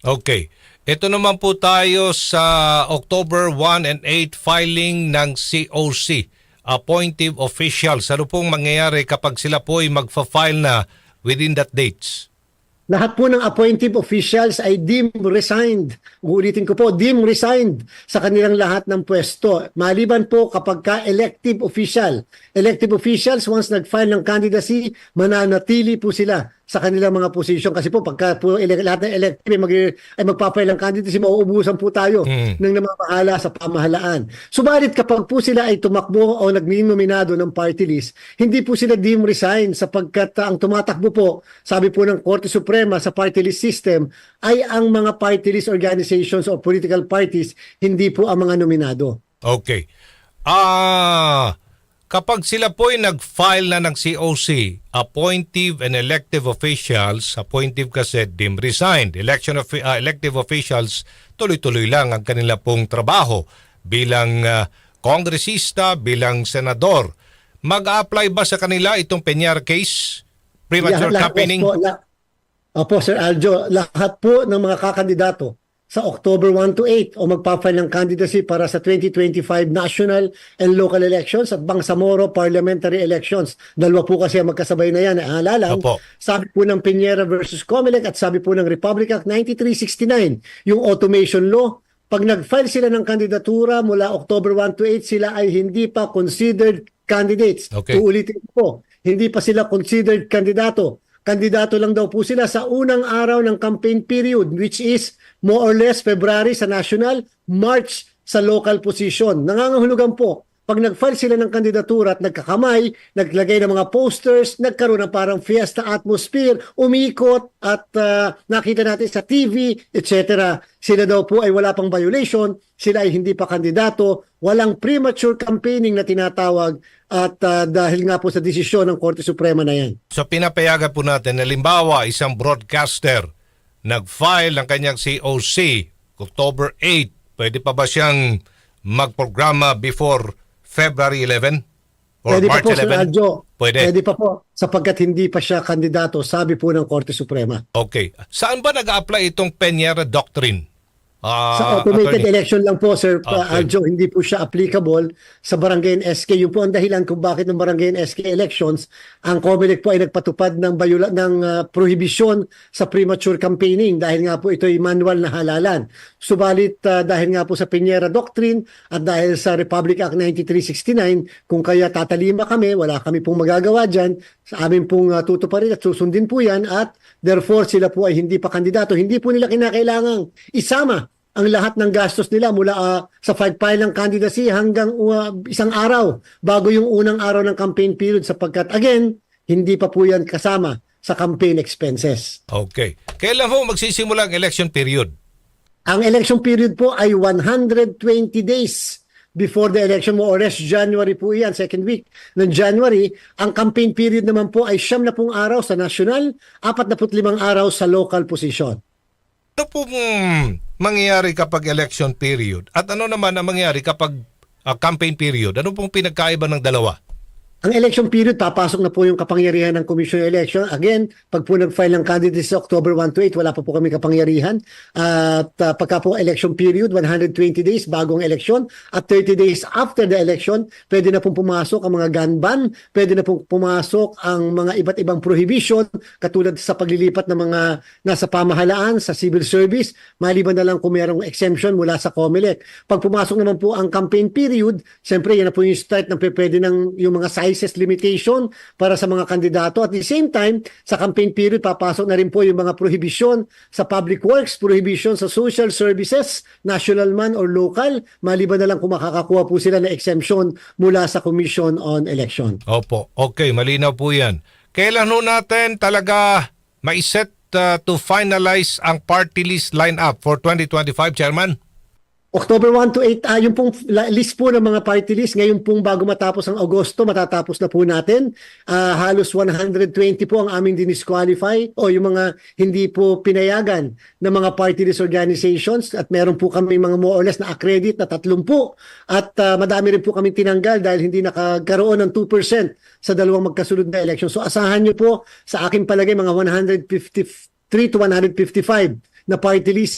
Okay. Ito naman po tayo sa October 1 and 8 filing ng COC, Appointive Officials. Ano pong mangyayari kapag sila po ay magfa-file na within that dates? Lahat po ng appointive officials ay deemed resigned. Uulitin ko po, deemed resigned sa kanilang lahat ng pwesto. Maliban po kapag ka elective official. Elective officials, once nag-file ng candidacy, mananatili po sila sa kanilang mga posisyon. Kasi po, pagka po ele- lahat ng elective ay, mag, ay magpa-file ng candidacy, mauubusan po tayo Mm. ng namamahala sa pamahalaan. Subalit kapag po sila ay tumakbo o nagminominado ng party list, hindi po sila deemed resign sapagkat uh, ang tumatakbo po, sabi po ng Korte Suprema sa party list system, ay ang mga party list organizations o political parties, hindi po ang mga nominado. Okay. Ah, kapag sila po ay nag-file na ng COC, appointive and elective officials, appointive kasi dim resigned, election of, ah, elective officials, tuloy-tuloy lang ang kanila pong trabaho bilang kongresista, bilang senador. Mag-apply ba sa kanila itong Peñar case? Premature? Po, la- Opo, Sir Aljo, lahat po ng mga kakandidato sa October 1 to 8 o magpa-file ng candidacy para sa 2025 national and local elections at Bangsamoro parliamentary elections. Dalawa po kasi ang magkasabay na yan. Naalala, Opo. sabi po ng Piñera versus Comelec at sabi po ng Republic Act 9369, yung automation law, pag nag-file sila ng kandidatura mula October 1 to 8, sila ay hindi pa considered candidates. Okay. Uulitin po, hindi pa sila considered kandidato. Kandidato lang daw po sila sa unang araw ng campaign period which is more or less February sa national, March sa local position. Nangangahulugan po, pag nag-file sila ng kandidatura at nagkakamay, naglagay ng mga posters, nagkaroon ng parang fiesta atmosphere, umikot at ah, nakita natin sa TV, etc. Sila daw po ay wala pang violation, sila ay hindi pa kandidato, walang premature campaigning na tinatawag at ah, dahil nga po sa desisyon ng Korte Suprema na yan. So pinapayagan po natin, halimbawa isang broadcaster nag-file ng kanyang COC October 8, pwede pa ba siyang magprograma before February 11? Or Pwede March pa po, Sir 11? Aljo. Pwede. Pwede pa po, sapagkat hindi pa siya kandidato, sabi po ng Korte Suprema. Okay. Saan ba nag-apply itong Peñera Doctrine? Ah, Sa automated attorney. election lang po, Sir uh, Okay. Aljo, hindi po siya applicable sa barangay and SK. Yun po ang dahilan kung bakit ng barangay and SK elections, ang COMELEC po ay nagpatupad ng, bayula, ng uh, prohibition sa premature campaigning dahil nga po ito ay manual na halalan. Subalit uh, dahil nga po sa Piñera Doctrine at dahil sa Republic Act 9369, kung kaya tatalima kami, wala kami pong magagawa dyan, sa amin pong uh, tutuparin at susundin po yan at therefore sila po ay hindi pa kandidato. Hindi po nila kinakailangang isama ang lahat ng gastos nila mula ah, sa file ng candidacy hanggang uh, isang araw bago yung unang araw ng campaign period sapagkat again, hindi pa po yan kasama sa campaign expenses. Okay. Kailan ho magsisimula ang election period? Ang election period po ay 120 days before the election mo or less January po yan, second week ng January. Ang campaign period naman po ay siyam na pong araw sa national, apat na limang araw sa local position. Ano pong mangyayari kapag election period? At ano naman ang mangyayari kapag ah, campaign period? Ano pong pinagkaiba ng dalawa? Ang election period, papasok na po yung kapangyarihan ng Commission on Election. Again, pag po nag-file ng candidates sa October 1 to 8, wala pa po kami kapangyarihan. At uh, pagka po election period, 120 days bago ang election. At 30 days after the election, pwede na pong pumasok ang mga gun ban, pwede na pong pumasok ang mga iba't ibang prohibition, katulad sa paglilipat ng mga nasa pamahalaan, sa civil service, maliban na lang kung mayroong exemption mula sa COMELEC. Pag pumasok naman po ang campaign period, siyempre yan na po yung start ng pwede ng yung mga sizes limitation para sa mga kandidato. At the same time, sa campaign period, papasok na rin po yung mga prohibition sa public works, prohibition sa social services, national man or local, maliban na lang kung makakakuha po sila ng exemption mula sa Commission on Election. Opo. Okay, malinaw po yan. Kailan ho natin talaga maiset uh, to finalize ang party list lineup for 2025, Chairman? October 1 to 8, ah, yung pong list po ng mga party list, ngayon pong bago matapos ang Agosto, matatapos na po natin. Ah, halos 120 po ang aming dinisqualify o yung mga hindi po pinayagan ng mga party list organizations at meron po kami mga more or less na accredit na 30 at ah, madami rin po kami tinanggal dahil hindi nakagaroon ng 2% sa dalawang magkasunod na election. So asahan nyo po sa aking palagay mga 153 to 155 na party list